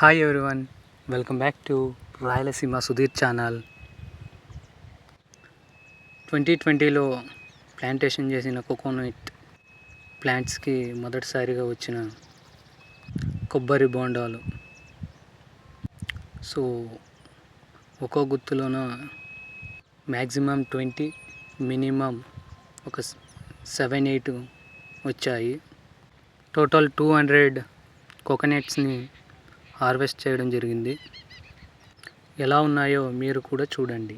Hi everyone welcome back to Rayalaseema Sudheer channel twenty ట్వంటీలో plantation చేసిన coconut ప్లాంట్స్కి మొదటిసారిగా వచ్చిన కొబ్బరి బోండాలు. సో ఒక్కో గుత్తులోన మ్యాక్సిమం ట్వంటీ మినిమం ఒక సెవెన్ ఎయిట్ వచ్చాయి. టోటల్ టూ హండ్రెడ్ కోకోనట్స్ని హార్వెస్ట్ చేయడం జరిగింది. ఎలా ఉన్నాయో మీరు కూడా చూడండి.